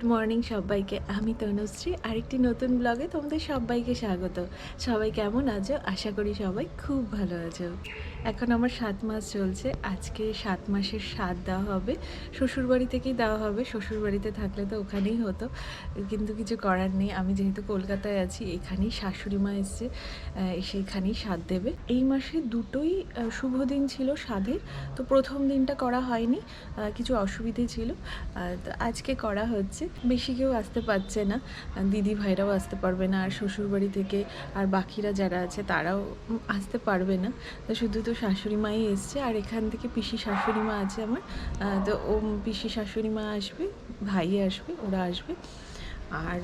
Good morning সবাইকে, আমি তনুশ্রী। আরেকটি নতুন ব্লগে তোমাদের সবাইকে স্বাগত। সবাই কেমন আছো? আশা করি সবাই খুব ভালো আছো। এখন আমার সাত মাস চলছে। আজকে সাত মাসের স্বাদ দেওয়া হবে। শ্বশুরবাড়ি থেকেই দেওয়া হবে। শ্বশুরবাড়িতে থাকলে তো ওখানেই হতো। কিন্তু কিছু করার নেই। আমি যেহেতু কলকাতায় আছি, এখানেই শাশুড়ি মা এসছে এসে এখানেই স্বাদ দেবে। এই মাসে দুটোই শুভ দিন ছিল স্বাদের। তো প্রথম দিনটা করা হয়নি। কিছু অসুবিধে ছিল। আজকে করা হচ্ছে। বেশি কেউ আসতে পারছে না। দিদি ভাইরাও আসতে পারবে না। আর শ্বশুরবাড়ি থেকে আর বাকিরা যারা আছে, তারাও আসতে পারবে না। তো শুধু তো শাশুড়ি মাই এসছে, আর এখান থেকে পিসি শাশুড়ি মা আছে আমার তো ও পিসি শাশুড়ি মা আসবে, ভাই আসবে, ওরা আসবে। আর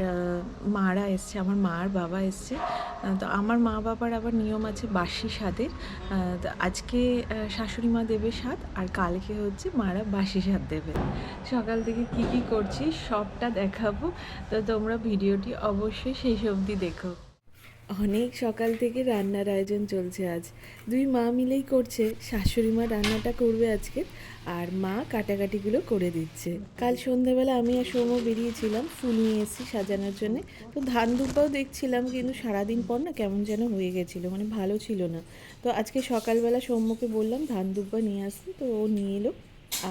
মারা এসছে, আমার মা আর বাবা এসছে। তো আমার মা বাবার আবার নিয়ম আছে বাসি স্বাদের তো আজকে শাশুড়ি মা দেবে স্বাদ আর কালকে হচ্ছে মারা বাসি স্বাদ দেবে। সকাল থেকে কি কি করছি সবটা দেখাবো, তো তোমরা ভিডিওটি অবশ্যই শেষ অবধি দেখো। অনেক সকাল থেকে রান্নার আয়োজন চলছে আজ। দুই মা মিলেই করছে। শাশুড়ি মা রান্নাটা করবে আজকে আর মা কাটাকাটিগুলো করে দিচ্ছে। কাল সন্ধ্যাবেলা আমি আর সৌম্য বেরিয়েছিলাম, ফুল নিয়ে এসেছি সাজানোর জন্য। তো ধান দুব্বাও দেখছিলাম, কিন্তু সারাদিন পর না কেমন যেন হয়ে গেছিল মানে ভালো ছিল না। তো আজকে সকালবেলা সৌম্যকে বললাম, ধান দুব্বা নিয়ে আসতে। তো ও নিয়ে এলো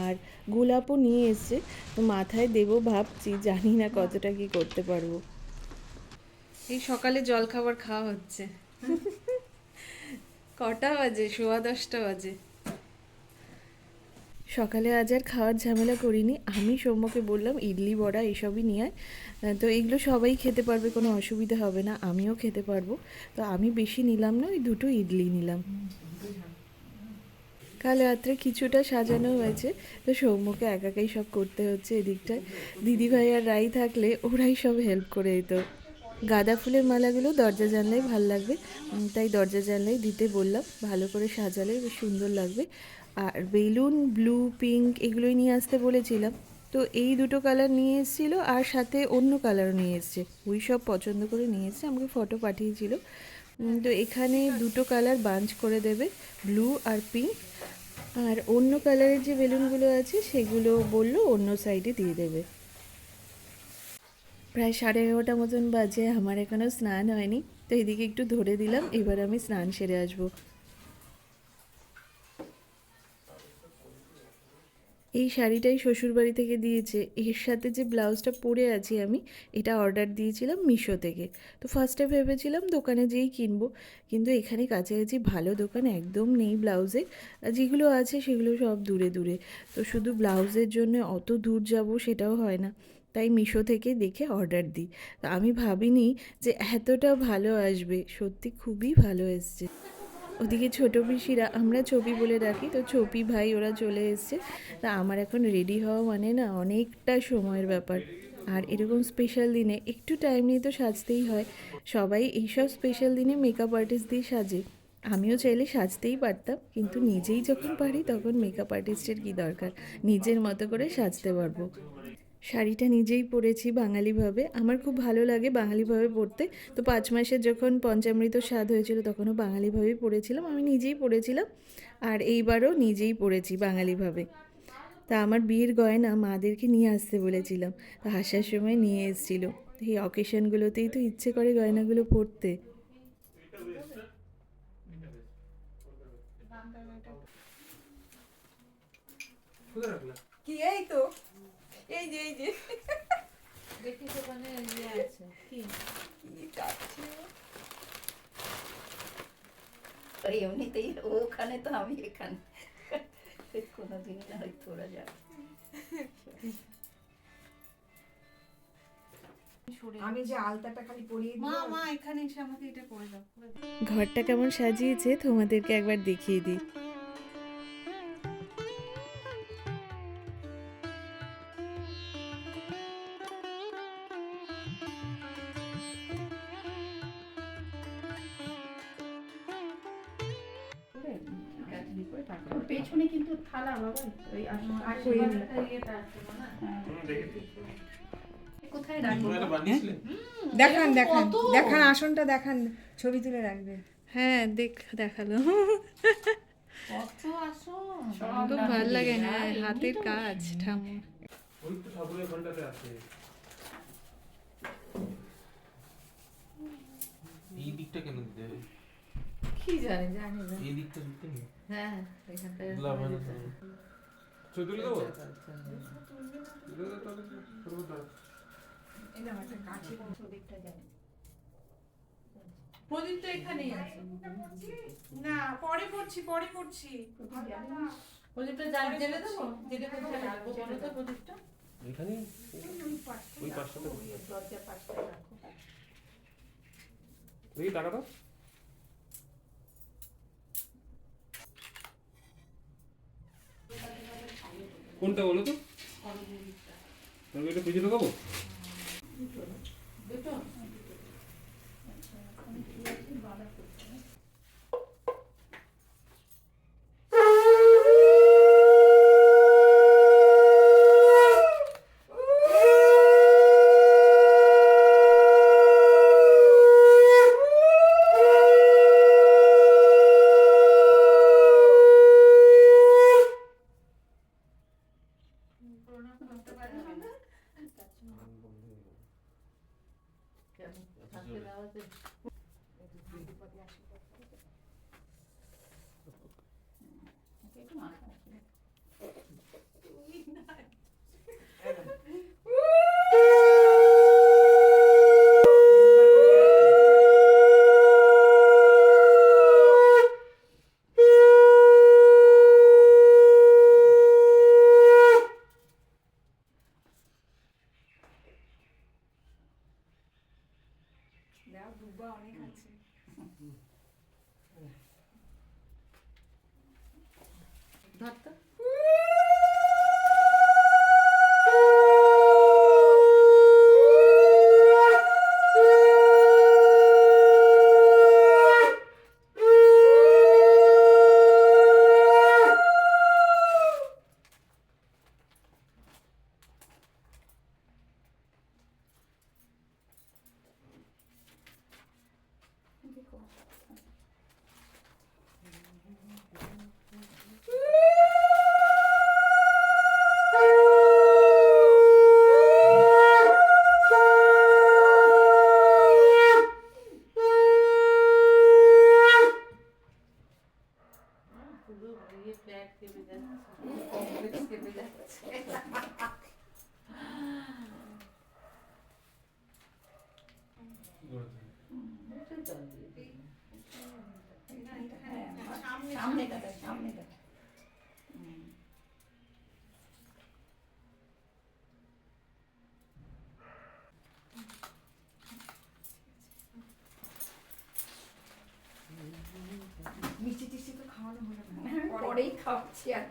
আর গোলাপও নিয়ে এসছে। তো মাথায় দেবো ভাবছি, জানি না কতটা কি করতে পারব। এই সকালে জল খাবার খাওয়া হচ্ছে। কটা বাজে? সোয়া দশটা বাজে। সকালে আজ আর খাওয়ার ঝামেলা করিনি। আমি সৌম্যকে বললাম, ইডলি, বড়া এসবই নিয়ে আয়। তো এগুলো সবাই খেতে পারবে, কোনো অসুবিধা হবে না। আমিও খেতে পারব। তো আমি বেশি নিলাম না, ওই দুটো ইডলি নিলাম। কাল রাত্রে কিছুটা সাজানো হয়েছে। তো সৌম্যকে একাকাই সব করতে হচ্ছে এদিকটায়। দিদিভাই আর রাই থাকলে ওরাই সব হেল্প করে দিত। গাঁদা ফুলের মালাগুলো দরজা জানলাই ভালো লাগবে। তাই দরজা জানলাই দিতে বললাম। ভালো করে সাজালে বেশ সুন্দর লাগবে। আর বেলুন, ব্লু, পিঙ্ক এগুলোই নিয়ে আসতে বলেছিলাম। তো এই দুটো কালার নিয়ে এসেছিল আর সাথে অন্য কালারও নিয়ে এসছে। ওই সব পছন্দ করে নিয়ে এসছে, আমাকে ফটো পাঠিয়েছিল। তো এখানে দুটো কালার বাঞ্চ করে দেবে, ব্লু আর পিঙ্ক। আর অন্য কালারের যে বেলুনগুলো আছে সেগুলো বলল অন্য সাইডে দিয়ে দেবে। প্রায় সাড়ে এগারোটা মতন বাজে, আমার এখনও স্নান হয়নি, তো এদিকে একটু ধরে দিলাম, এবার আমি স্নান সেরে আসব। এই শাড়িটাই শ্বশুরবাড়ি থেকে দিয়েছে, এর সাথে যে ব্লাউজটা পরে আছি আমি, এটা অর্ডার দিয়েছিলাম মিশো থেকে, তো ফার্স্টে ভেবেছিলাম দোকানে যেই কিনবো, কিন্তু এখানে কাছাকাছি ভালো দোকান একদম নেই ব্লাউজে যেগুলো আছে সেগুলো সব দূরে দূরে, তো শুধু ব্লাউজের জন্য অত দূর যাব সেটাও হয় না। তাই মিশো থেকে দেখে অর্ডার দিই। তো আমি ভাবিনি যে এতটা ভালো আসবে। সত্যি খুবই ভালো এসছে। ওদিকে ছোটো পিসিরা, আমরা ছবি বলে রাখি তো ছবি ভাই ওরা চলে এসছে। তা আমার এখন রেডি হওয়া মানে না অনেকটা সময়ের ব্যাপার। আর এরকম স্পেশাল দিনে একটু টাইম নিয়ে তো সাজতেই হয়। সবাই এইসব স্পেশাল দিনে মেকআপ আর্টিস্ট দিয়ে সাজে। আমিও চাইলে সাজতেই পারতাম, কিন্তু নিজেই যখন পারি তখন মেকআপ আর্টিস্টের কী দরকার? নিজের মতো করে সাজতে পারব। শাড়িটা নিজেই পরেছি বাঙালিভাবে। আমার খুব ভালো লাগে বাঙালিভাবে পরতে। তো পাঁচ মাসের যখন পঞ্চামৃত স্বাদ হয়েছিল তখনও বাঙালিভাবেই পরেছিলাম। আমি নিজেই পরেছিলাম আর এইবারও নিজেই পরেছি বাঙালিভাবে। তা আমার বিয়ের গয়না মাদেরকে নিয়ে আসতে বলেছিলাম। তা আসার সময় নিয়ে এসেছিল। এই অকেশনগুলোতেই তো ইচ্ছে করে গয়নাগুলো পরতে। কি এই তো? এই যে এই যে। দেখি ইয়ে আছে কি? কি কাটছে? এমনিতেই ওখানে তো আমি এখানে। কোনোদিনই না হয়তো ওরা যাবে আমি যে আলতাটা খালি পরিয়ে মা মা এখানে এসে আমাকে এটা দাও। ঘরটা কেমন সাজিয়েছে তোমাদেরকে একবার দেখিয়ে দিই। পেছনে কিন্তু থালা বাবা ওই দেখান দেখান দেখান আসনটা দেখান ছবি তুলে রাখবে। হ্যাঁ দেখ দেখাল। খুব ভালো লাগে হ্যাঁ হাতের কাজ ঠামু এই দিকটা কেন দিতে কি জানি জানি না। এই দিকটা নেই হ্যাঁ এখানটা লাভ হয় না তুলে দেবো আচ্ছা, তুলে দে তাহলে করব দাঁড়া। এই একটা কাঠি ছবিটা জানি। প্রদীপ তো এখানেই আছে। না পরে পড়ছি পরে পড়ছি। প্রদীপটা জাল জেলে দেবো? জেলে কোথায় রাখব বলো তো প্রদীপটা। এখানেই? ওই রাখো। টাকা দাও কোনটা বলো তো? এটা পিছিয়ে দেখাবো? দুটো? কেমন থাকতে দেওয়াতে ওকে একটু মাথা রাখি দাও দুবা অনেক আছে ধরতো দেখো পুরো ইয়ে ফ্ল্যাট কেঁপে যাচ্ছে কমপ্লেক্স কেঁপে যাচ্ছে একটু জল দিয়ে দিই। হ্যাঁ সামনেটা দেখ। মিষ্টি টিষ্টি তো খাওয়ানো হলো না। পরেই খাওয়াচ্ছি আর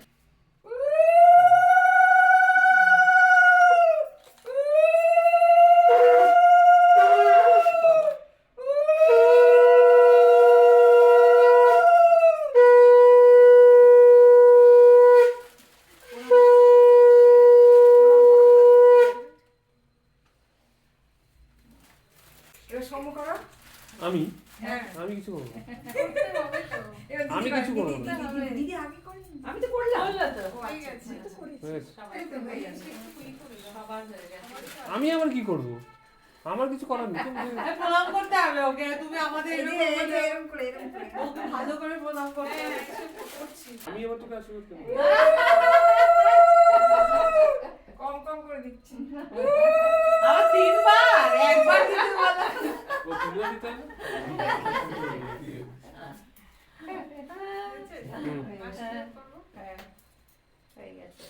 এবার সম করো আমি হ্যাঁ আমি কিছু করব না। এবার আমি দিদি কিছু দিদি- করব না। দিদি- দিদি- দিদি আগে করেন আমি তো করলাম বলল তো ও আচ্ছা আচ্ছা হয়ে গেছে। সবাই এই তো হয়ে গেছে। সবার হয়ে গেছে আমি আবার কি করব? আমার কিছু করার নেই। তুমি- প্রণাম করতে হবে ওকে। তুমি আমাদের এরকম করে- এরম করে ওকে ভালো করে প্রণাম করতে হবে। আমি আবার তোকে আসলে করতে কম কম করে দিচ্ছি। আবার তিনবার একবার দিতে বলো ও তুমিও দিতে হবে? হুম। হ্যাঁ হয়ে গেছে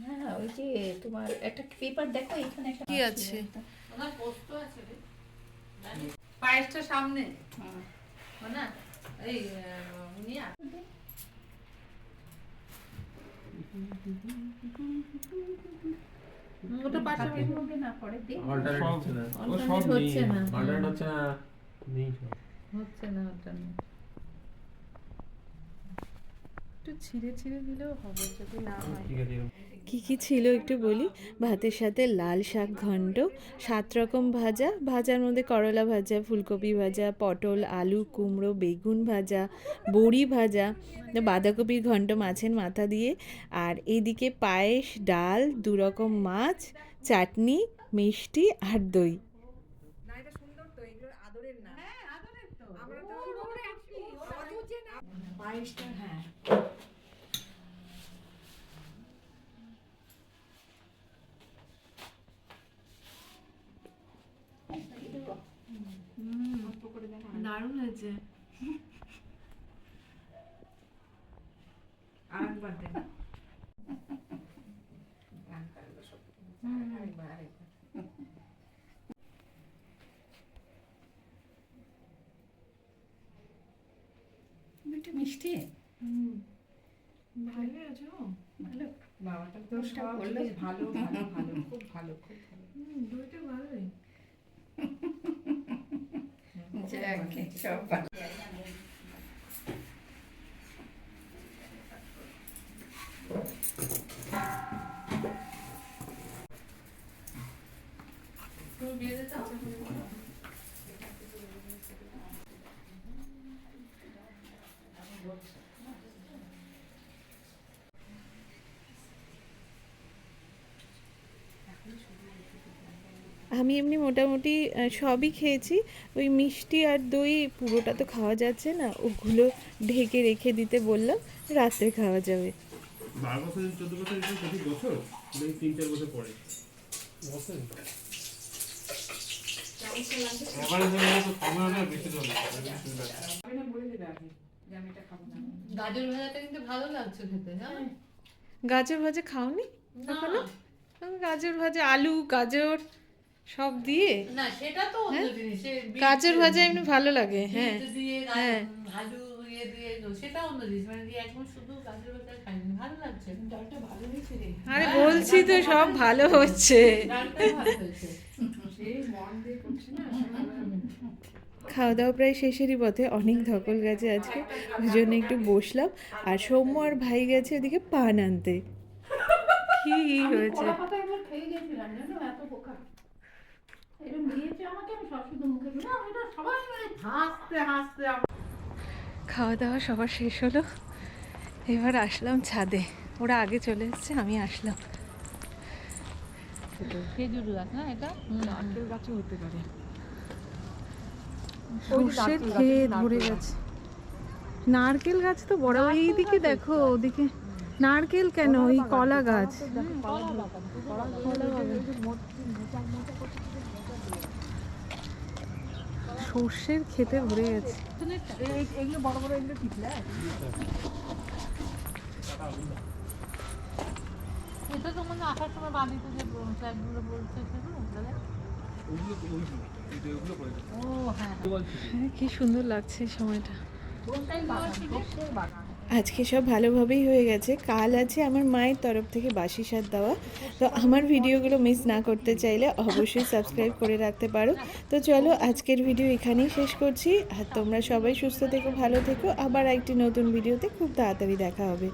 হ্যাঁ ওই যে তোমার একটা পেপার দেখো এখানে একটা কি আছে? ওনার পোস্ট আছে রে। পায়েসটা সামনে। না এই ওটা না Alternate হচ্ছে না। হচ্ছে। নেই না। একটু ছিঁড়ে ছিঁড়ে দিলেও হবে যদি না হয়। ঠিক আছে এরকম। কি কি ছিল একটু বলি? ভাতের সাথে লাল শাক ঘন্ট সাত রকম ভাজা ভাজার মধ্যে করলা ভাজা ফুলকপি ভাজা পটল আলু কুমড়ো বেগুন ভাজা বড়ি ভাজা বাঁধাকপির ঘন্ট মাছের মাথা দিয়ে আর এদিকে পায়েস ডাল দু রকম মাছ চাটনি মিষ্টি আর দই। না এটা সুন্দর তো এগুলো আদরের না হ্যাঁ আদরের তো আমরা তো পুরো করে আসি পায়েসটা হ্যাঁ অল্প করে দেখো না। দারুণ হয়েছে। দেখ। আরেকবার মিষ্টি? ভালো ভালো। বাবাটা তো সব ভালো ভালো ভালো খুব ভালো খুব ভালো। দইটা ভালোই। যাকে সব ভালো তুমি বেঁধে দাও আমি এমনি মোটামুটি সবই খেয়েছি। ওই মিষ্টি আর দই পুরোটা তো খাওয়া যাচ্ছে না ওগুলো ঢেকে রেখে দিতে বললাম রাত্রে খাওয়া যাবে। বারো বছর চোদ্দ বছর প্রতি বছর? তিন চার বছর পরে? এবারে যে মেয়ে তো কমে হলে বেশি চলে আমি না বলে দেবে আগে যে আমি এটা খাব না গাজর ভাজাটা কিন্তু ভালো লাগছে খেতে জানো গাজর ভাজা খাওনি না। গাজর ভাজা আলু গাজর সব দিয়ে? না সেটা তো অন্য জিনিস সে গাজর ভাজা এমনি ভালো লাগে হ্যাঁ। দিয়ে হ্যাঁ। আলু ইয়ে দিয়ে সেটা অন্য জিনিস। মানে দিয়ে একদম শুধু গাজর ভাজা খাইনি ভালো লাগছে। ডালটা ভালো হয়েছে রে। আরে বলছি তো সব ভালো হচ্ছে। ডালটা ভালো হয়েছে। সেই মন দিয়ে করছে না সব ভালো হবে। খাওয়া দাওয়া প্রায় শেষেরই পথে অনেক ধকল গেছে আজকে। ওই জন্য একটু বসলাম আর সৌম্য আর ভাই গেছে ওদিকে পান আনতে। কি হয়েছে? খাওয়া দাওয়া সবার শেষ হলো। এবার আসলাম ছাদে। ওরা আগে চলে এসছে আমি আসলাম। খেজুর গাছ না এটা? নারকেল গাছও হতে পারে। সর্ষের খেয়ে ভরে গেছে। নারকেল গাছ তো বড় এইদিকে দেখো ওদিকে। নারকেল কেন? ওই কলা গাছ। সর্ষের খেতে ভরে গেছে। এটা তো মানে আসার সময় যে বলছে সেগুলো হ্যাঁ। হ্যাঁ, কি সুন্দর লাগছে সময়টা। আজকে সব ভালোভাবেই হয়ে গেছে। কাল আছে আমার মায়ের তরফ থেকে বাসি সাত দেওয়া। তো আমার ভিডিওগুলো মিস না করতে চাইলে অবশ্যই সাবস্ক্রাইব করে রাখতে পারো। তো চলো আজকের ভিডিও এখানেই শেষ করছি। আর তোমরা সবাই সুস্থ থেকো, ভালো থেকো। আবার একটি নতুন ভিডিওতে খুব তাড়াতাড়ি দেখা হবে।